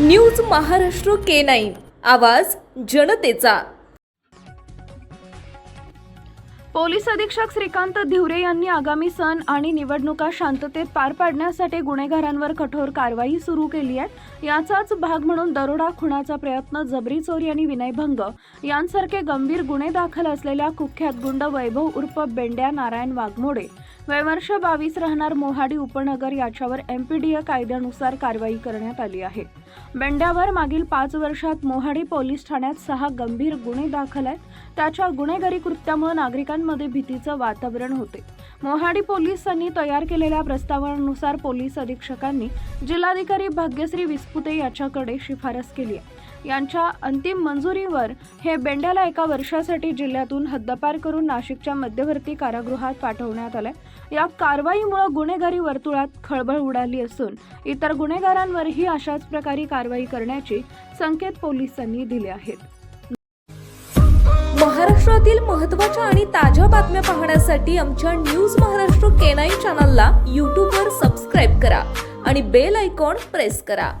News Maharashtra K nine. आवाज जनतेचा. Police अधीक्षक श्रीकांत धिवरे यांनी आगामी सण आणि निवडणुका शांततेत पार पाडण्यासाठी गुन्हेगारांवर कठोर कारवाई सुरू केली आहे. याचाच भाग म्हणून दरोडा खुणाचा प्रयत्न जबरी चोरी आणि विनयभंग यांसारखे गंभीर गुन्हे दाखल असलेल्या कुख्यात गुंड वैभव उर्फ बेंड्या नारायण वाघमोडे वयवर्ष बावीस राहणार मोहाडी उपनगर याच्यावर एमपीडीए कायद्यानुसार कारवाई करण्यात आली आहे. बेंड्यावर मागील पाच वर्षात मोहाडी पोलीस ठाण्यात सहा गंभीर गुन्हे दाखल आहेत. त्याच्या गुन्हेगारी कृत्यामुळे नागरिकांमध्ये भीतीचं वातावरण होते. मोहाडी पोलिसांनी तयार केलेल्या प्रस्तावानुसार पोलीस अधीक्षकांनी जिल्हाधिकारी भाग्यश्री विस्पुते याच्याकडे शिफारस केली आहे. यांच्या अंतिम मंजुरीवर हे बेंड्याला एका वर्षासाठी जिल्ह्यातून हद्दपार करून नाशिकच्या मध्यवर्ती कारागृहात पाठवण्यात आलंय. या कारवाईमुळे गुन्हेगारी वर्तुळात खळबळ उडाली असून इतर गुन्हेगारांवरही अशाच प्रकारे कारवाई करण्याचे संकेत पोलिसांनी दिले आहेत. महाराष्ट्रातील महत्त्वाच्या आणि ताज्या बातम्या पाहण्यासाठी आमच्या न्यूज महाराष्ट्र केनाई चॅनलला यूट्यूबवर सबस्क्राईब करा आणि बेल आयकॉन प्रेस करा.